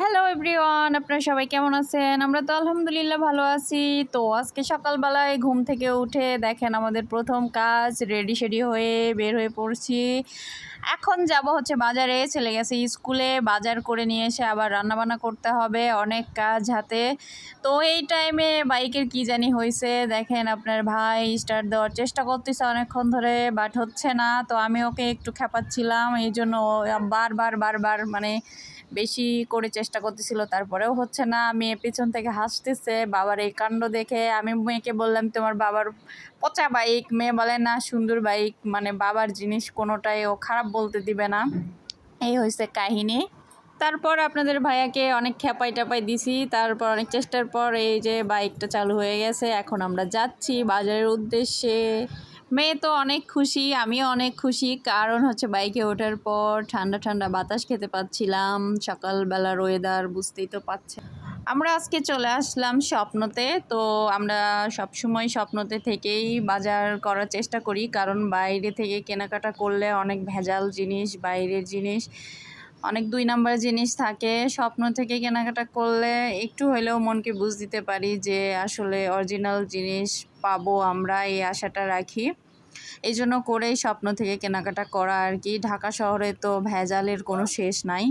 Hello everyone আপনারা সবাই কেমন আছেন? আমরা তো আলহামদুলিল্লাহ ভালো আছি। তো আজকে সকালবেলায় ঘুম থেকে উঠে দেখেন আমাদের প্রথম কাজ রেডি শেডি হয়ে বের হয়ে পড়ছি। এখন যাব হচ্ছে বাজারে। চলে গেছে স্কুলে, বাজার করে নিয়ে এসে আবার রান্নাবান্না করতে হবে, অনেক কাজ হাতে। তো এই টাইমে বাইকের কি জানি হয়েছে দেখেন আপনার ভাই স্টার্ট দেওয়ার চেষ্টা করতেছে অনেকক্ষণ ধরে বাট হচ্ছে না। তো আমি ওকে একটু খেপাচ্ছিলাম এই জন্য বারবার বারবার মানে বেশি করে চেষ্টা করতেছিল, তারপরেও হচ্ছে না। মেয়ে পিছন থেকে হাসতেছে, বাবার এই কাণ্ড দেখে আমি মেয়েকে বললাম, তোমার বাবার পচা বাইক মেয়ে বলে, না, সুন্দর বাইক মানে বাবার জিনিস কোনোটাই ও খারাপ বলতে দিবে না। এই হয়েছে কাহিনী। তারপর আপনাদের ভাইয়াকে অনেক খেপাই টাপাই দিছি। তারপর অনেক চেষ্টার পর এই যে বাইকটা চালু হয়ে গেছে। এখন আমরা যাচ্ছি বাজারের উদ্দেশ্যে। মেয়ে তো অনেক খুশি, আমিও অনেক খুশি। কারণ হচ্ছে বাইকে ওঠার পর ঠান্ডা ঠান্ডা বাতাস খেতে পাচ্ছিলাম, সকালবেলার ওয়েদার বুঝতেই তো পাচ্ছে আমরা আজকে চলে আসলাম স্বপ্নতে, তো আমরা সবসময় স্বপ্নতে থেকেই বাজার করার চেষ্টা করি। কারণ বাইরে থেকে কেনাকাটা করলে অনেক ভেজাল জিনিস, বাইরের জিনিস, অনেক দুই নাম্বার জিনিস থাকে। স্বপ্ন থেকে কেনাকাটা করলে একটু হলেও মনকে বুঝ দিতে পারি যে আসলে অরিজিনাল জিনিস পাবো আমরা, এই আশাটা রাখি। এই জন্য করেই স্বপ্ন থেকে কেনাকাটা করা আর কি। ঢাকা শহরে তো ভেজালের কোনো শেষ নাই।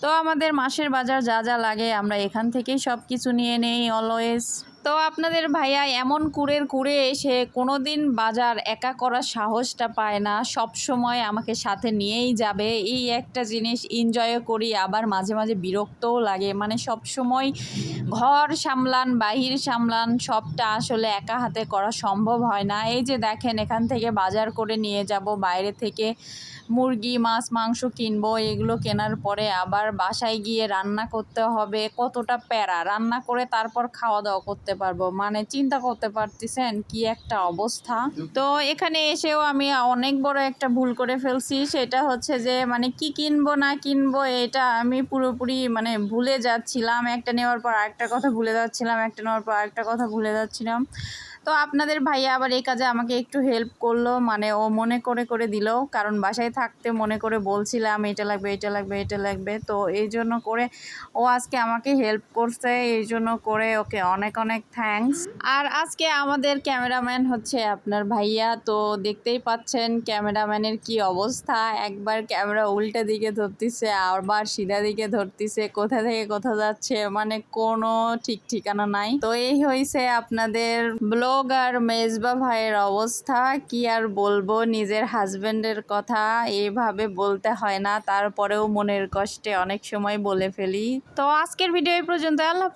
তো আমাদের মাসের বাজার যা যা লাগে আমরা এখান থেকেই সব কিছু নিয়ে নেই অলওয়েজ তো আপনাদের ভাইয়া এমন কুড়ের কুড়ে এসে কোনো দিন বাজার একা করার সাহসটা পায় না। সব সময় আমাকে সাথে নিয়েই যাবে। এই একটা জিনিস এনজয়ও করি, আবার মাঝে মাঝে বিরক্তও লাগে। মানে সব সময় ঘর সামলান, বাহির সামলান, সবটা আসলে একা হাতে করা সম্ভব হয় না। এই যে দেখেন, এখান থেকে বাজার করে নিয়ে যাব, বাইরে থেকে মুরগি, মাছ, মাংস কিনবো, এগুলো কেনার পরে আবার বাসায় গিয়ে রান্না করতে হবে। কতটা প্যারা! রান্না করে তারপর খাওয়া দাওয়া করতে পারব। মানে চিন্তা করতে পারতেছেন কি একটা অবস্থা? তো এখানে এসেও আমি অনেক বড় একটা ভুল করে ফেলছি। সেটা হচ্ছে যে মানে কি কিনবো, না কিনবো, এটা আমি পুরোপুরি মানে ভুলে যাচ্ছিলাম। একটা নেওয়ার পর আরেকটা কথা ভুলে যাচ্ছিলাম, একটা নেওয়ার পর আরেকটা কথা ভুলে যাচ্ছিলাম। তো আপনাদের ভাইয়া আবার এই কাজে আমাকে একটু হেল্প করল মানে ও মনে করে করে দিল, কারণ বাসায় থাকতে মনে করে বলছিলাম, এটা লাগবে এটা লাগবে এটা লাগবে। তো এই জন্য করে ও আজকে আমাকে হেল্প করছে, এই জন্য করে ওকে অনেক অনেক থ্যাঙ্কস আর আজকে আমাদের ক্যামেরাম্যান হচ্ছে আপনার ভাইয়া, তো দেখতেই পাচ্ছেন ক্যামেরাম্যানের কি অবস্থা। একবার ক্যামেরা উল্টা দিকে ধরতেছে, আবার সিধা দিকে ধরতেছে, কোথা থেকে কোথা যাচ্ছে মানে কোনো ঠিক ঠিকানা নাই। তো এই হয়েছে আপনাদের ব্লগার মেজবা ভাইয়ের অবস্থা, কি আর বলব? নিজের হাজব্যান্ডের কথা এভাবে বলতে হয় না, তারপরেও মনের কষ্টে অনেক সময় বলে ফেলি। তো আজকের ভিডিও এই পর্যন্ত আল্লাহ